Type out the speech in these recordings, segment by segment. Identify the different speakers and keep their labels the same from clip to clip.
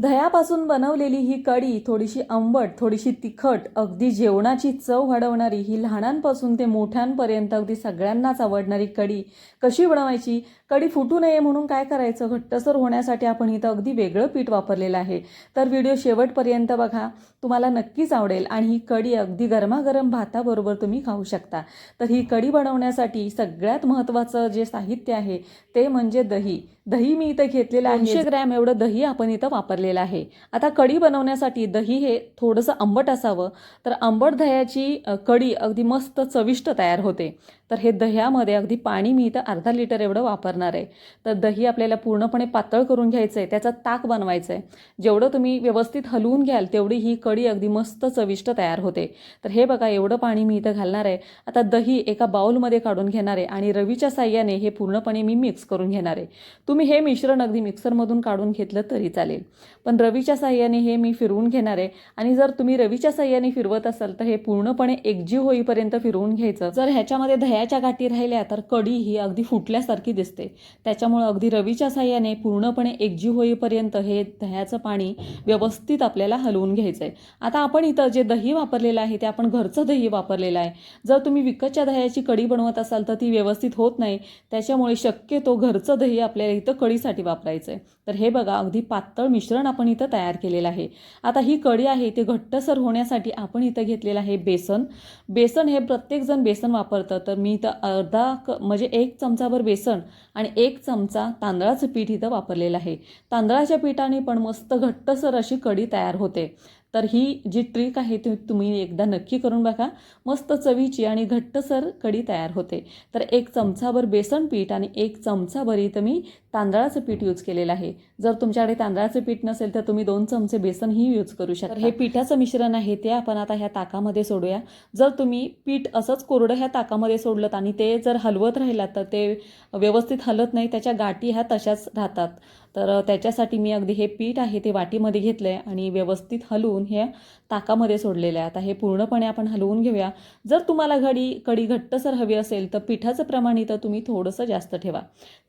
Speaker 1: दह्यापासून बनवलेली ही कढी थोडीशी आंबट थोडीशी तिखट अगदी जेवणाची चव वाढवणारी ही लहानांपासून ते मोठ्यांपर्यंत अगदी सगळ्यांनाच आवडणारी कढी. कशी बनवायची? कढी फुटू नये म्हणून काय करायचं? घट्टसर होण्यासाठी आपण इथं अगदी वेगळं पीठ वापरलेलं आहे. तर व्हिडिओ शेवटपर्यंत बघा. तुम्हाला नक्कीच आवडेल आणि ही कढी अगदी गरमागरम भाताबरोबर तुम्ही खाऊ शकता. तर ही कढी बनवण्यासाठी सगळ्यात महत्त्वाचं जे साहित्य आहे ते म्हणजे दही. दही मी इथं घेतलेलं आहे. ऐंशी ग्रॅम एवढं दही आपण इथं वापरलेलं आहे. आता कढी बनवण्यासाठी दही हे थोडंसं आंबट असावं. तर आंबट दह्याची कढी अगदी मस्त चविष्ट तयार होते. तर हे दह्यामध्ये अगदी पाणी मी इथं अर्धा लिटर एवढं वापरणार आहे. तर दही आपल्याला पूर्णपणे पातळ करून घ्यायचं आहे त्याचा ताक बनवायचं आहे जेवढं तुम्ही व्यवस्थित हलवून घ्याल तेवढी ही कढी अगदी मस्त चविष्ट तयार होते. तर हे बघा एवढं पाणी मी इथं घालणार आहे. आता दही एका बाउलमध्ये काढून घेणार आहे आणि रवीच्या साह्याने हे पूर्णपणे मी मिक्स करून घेणार आहे. तुम्ही हे मिश्रण अगदी मिक्सरमधून काढून घेतलं तरी चालेल. पण रवीच्या साह्याने हे मी फिरवून घेणार आहे. आणि जर तुम्ही रवीच्या साह्याने फिरवत असाल तर हे पूर्णपणे एकजीव होईपर्यंत फिरवून घ्यायचं. जर ह्याच्यामध्ये दह्याच्या गाठी राहिल्या तर कढी ही अगदी फुटल्यासारखी दिसते. त्याच्यामुळे अगदी रवीच्या साह्याने पूर्णपणे एकजीव होईपर्यंत हे दह्याचं पाणी व्यवस्थित आपल्याला हलवून घ्यायचं आहे आता आपण इथं जे दही वापरलेलं आहे ते आपण घरचं दही वापरलेलं आहे. जर तुम्ही विकतच्या दह्याची कढी बनवत असाल तर ती व्यवस्थित होत नाही. त्याच्यामुळे शक्यतो घरचं दही आपल्याला इथं कढीसाठी वापरायचं आहे तर हे बघा अगदी पातळ मिश्रण आपण इथं तयार केलेलं आहे. आता ही कढी आहे ते घट्टसर होण्यासाठी आपण इथं घेतलेलं आहे बेसन. बेसन हे प्रत्येकजण बेसन वापरतं तर मी इथं अर्धा क म्हणजे एक चमचाभर बेसन आणि एक चमचा तांदळाचं पीठ इथं वापरलेलं आहे. तांदळाच्या पिठाने पण मस्त घट्टसर अशी कढी तयार होते. तर ही जी ट्रिक आहे ती तुम्ही एकदा नक्की करून बघा. मस्त चवीची आणि घट्टसर कढी तयार होते. तर एक चमचाभर बेसन पीठ आणि एक चमचाभर इथं मी तांदळाचं पीठ यूज केलेलं आहे. जर तुमच्याकडे तांदळाचं पीठ नसेल तर तुम्ही दोन चमचे बेसनही यूज करू शकता. हे पिठाचं मिश्रण आहे ते आपण आता ह्या ताकामध्ये सोडूया. जर तुम्ही पीठ असंच कोरडं ह्या ताकामध्ये सोडलं आणि ते जर हलवत राहिलात तर ते व्यवस्थित हलत नाही त्याच्या गाठी ह्या तशाच राहतात. तर त्याच्यासाठी मी अगदी हे पीठ आहे ते वाटीमध्ये घेतलं आहे आणि व्यवस्थित हलवून हे ताकामध्ये सोडलेलं आहे. आता हे पूर्णपणे आपण हलवून घेऊया. जर तुम्हाला घडी कडी घट्टसर हवी असेल तर पिठाचं प्रमाण इथं तुम्ही थोडंसं जास्त ठेवा.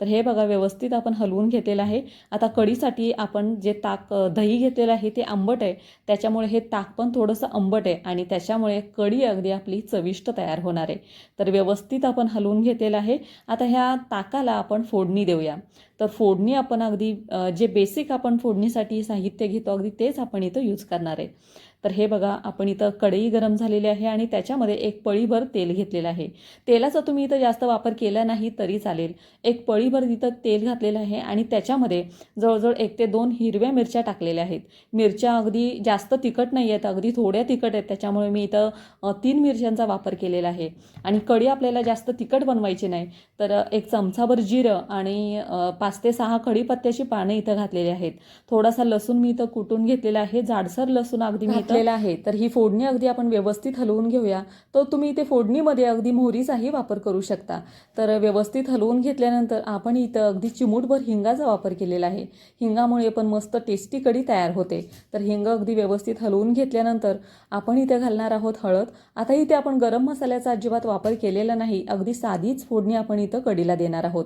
Speaker 1: तर हे बघा व्यवस्थित आपण हलवून घेतलेलं आहे. आता कढीसाठी आपण जे ताक दही घेतलेलं आहे ते आंबट आहे. त्याच्यामुळे हे ताक पण थोडंसं आंबट आहे आणि त्याच्यामुळे कढी अगदी आपली चविष्ट तयार होणार आहे. तर व्यवस्थित आपण हलवून घेतलेलं आहे. आता ह्या ताकाला आपण फोडणी देऊया. तर फोडणी आपण अगदी जे बेसिक आपण फोडणीसाठी साहित्य घेतो अगदी तेच आपण इथं यूज करणार आहे. तर हे बघा आपण इथं कढई गरम झालेली आहे आणि त्याच्यामध्ये एक पळीभर तेल घेतलेलं आहे. तेलाचा तुम्ही इथं जास्त वापर केला नाही तरी चालेल. एक पळीभर इथं तेल घातलेलं आहे आणि त्याच्यामध्ये जवळजवळ एक ते दोन हिरव्या मिरच्या टाकलेल्या आहेत. मिरच्या अगदी जास्त तिखट नाही आहेत अगदी थोड्या तिखट आहेत. त्याच्यामुळे मी इथं तीन मिरच्यांचा वापर केलेला आहे. आणि कढी आपल्याला जास्त तिखट बनवायची नाही तर एक चमचाभर जिरं आणि पाच ते सहा कढीपत्त्याची पानं इथं घातलेली आहेत. थोडासा लसूण मी इथं कुटून घेतलेला आहे. जाडसर लसूण अगदी मी घातलेला आहे. तर ही फोडणी अगदी आपण व्यवस्थित हलवून घेऊया. तर तुम्ही इथे फोडणीमध्ये अगदी मोहरीचाही वापर करू शकता. तर व्यवस्थित हलवून घेतल्यानंतर आपण इथं अगदी चिमूटभर हिंगाचा वापर केलेला आहे. हिंगामुळे पण मस्त टेस्टी कढी तयार होते. तर हिंग अगदी व्यवस्थित हलवून घेतल्यानंतर आपण इथे घालणार आहोत हळद. आता इथे आपण गरम मसाल्याचा अजिबात वापर केलेला नाही. अगदी साधीच फोडणी आपण इथं कढीला देणार आहोत.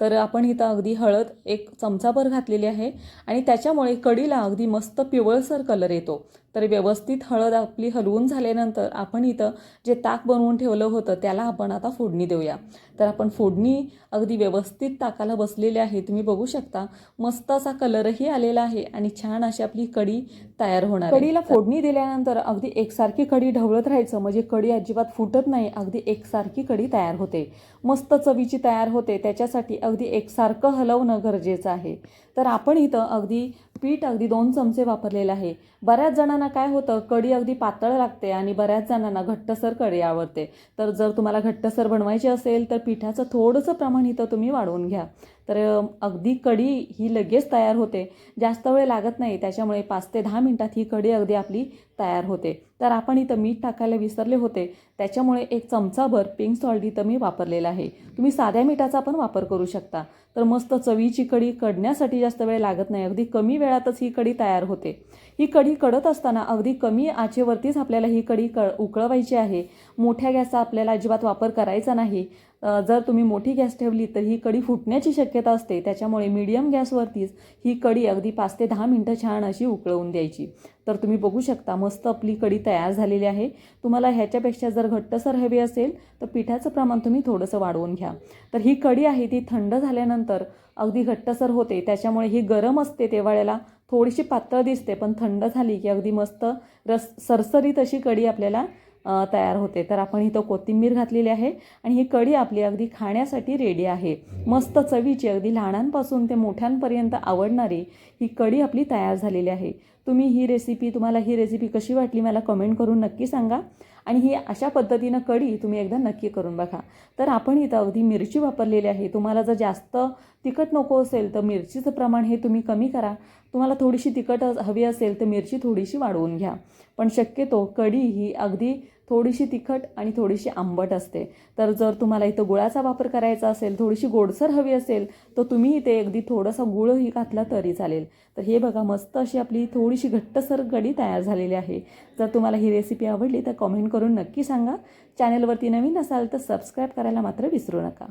Speaker 1: तर आपण इथं अगदी हळद एक चमचाभर घातलेली आहे आणि त्याच्यामुळे कडीला अगदी मस्त पिवळसर कलर येतो. तर व्यवस्थित हळद आपली हलवून झाल्यानंतर आपण इथं जे ताक बनवून ठेवलं होतं त्याला आपण आता फोडणी देऊया. तर आपण फोडणी अगदी व्यवस्थित ताकाला बसलेली आहे. तुम्ही बघू शकता मस्त असा कलरही आलेला आहे आणि छान अशी आपली कढी तयार होणार कडीला कढीला फोडणी दिल्यानंतर अगदी एकसारखी कढी ढवळत राहायचं म्हणजे कढी अजिबात फुटत नाही अगदी एकसारखी कढी तयार होते. मस्त चवीची तयार होते त्याच्यासाठी अगदी एकसारखं हलवणं गरजेचं आहे. तर आपण इथं अगदी पीठ अगदी दोन चमचे वापरलेलं आहे. बऱ्याच जणांना काय होतं कढी अगदी पातळ लागते आणि बऱ्याच जणांना घट्टसर कढी आवडते. तर जर तुम्हाला घट्टसर बनवायची असेल तर पिठाचं थोडंसं प्रमाण इथं तुम्ही वाढवून घ्या. तर अगदी कढी ही लगेच तयार होते. जास्त वेळ लागत नाही त्याच्यामुळे पाच ते दहा मिनटात ही कढी अगदी आपली तयार होते. तर आपण इथं मीठ टाकायला विसरले होते. त्याच्यामुळे एक चमचाभर पिंक सॉल्ट इथं मी वापरलेला आहे. तुम्ही साध्या मिठाचा पण वापर करू शकता. तर मस्त चवीची कढी कडण्यासाठी जास्त वेळ लागत नाही. अगदी कमी वेळातच ही कढी तयार होते. ही कढी कडत असताना अगदी कमी आचेवरतीच आपल्याला ही कढी क उकळवायची आहे. मोठ्या गॅसचा आपल्याला अजिबात वापर करायचा नाही. जर तुम्ही मोठी गॅस ठेवली तर ही कढी फुटण्याची शक्यता असते. त्याच्यामुळे मीडियम गॅसवरतीच ही कढी अगदी पाच ते दहा मिनटं छान अशी उकळवून द्यायची. तर तुम्ही बघू शकता मस्त आपली कढी तयार झालेली आहे. तुम्हाला ह्याच्यापेक्षा जर घट्टसर हवी असेल तर पिठाचं प्रमाण तुम्ही थोडंसं वाढवून घ्या. तर ही कढी आहे ती थंड झाल्यानंतर अगदी घट्टसर होते. त्याच्यामुळे ही गरम असते तेवाळ्याला. थोडीशी पातळ दिसते पण थंड झाली की अगदी मस्त रस सरसरीत अशी कढी आपल्याला तयार होते. तर आपण इथं कोथिंबीर घातलेली आहे आणि ही कढी आपली अगदी खाण्यासाठी रेडी आहे. मस्त चवीची अगदी लहानांपासून ते मोठ्यांपर्यंत आवडणारी ही कढी आपली तयार झालेली आहे. तुम्ही ही रेसिपी तुम्हाला ही रेसिपी कशी वाटली मला कमेंट करून नक्की सांगा. आणि ही अशा पद्धतीनं कढी तुम्ही एकदा नक्की करून बघा. तर आपण इथं अगदी मिरची वापरलेली आहे. तुम्हाला जर जास्त तिखट नको असेल तर मिरचीचं प्रमाण हे तुम्ही कमी करा. तुम्हाला थोडीशी तिखट हवी असेल तर मिरची थोडीशी वाढवून घ्या. पण शक्यतो कढी ही अगदी थोडीशी तिखट आणि थोडीशी आंबट असते. तर जर तुम्हाला इथं गुळाचा वापर करायचा असेल थोडीशी गोडसर हवी असेल तर तुम्ही इथे अगदी थोडासा गुळही घातला तरी चालेल. तर हे बघा मस्त अशी आपली थोडीशी घट्टसर कढी तयार झालेली आहे. जर तुम्हाला ही रेसिपी आवडली तर कमेंट करून नक्की सांगा. चॅनलवरती नवीन असाल तर सबस्क्राईब करायला मात्र विसरू नका.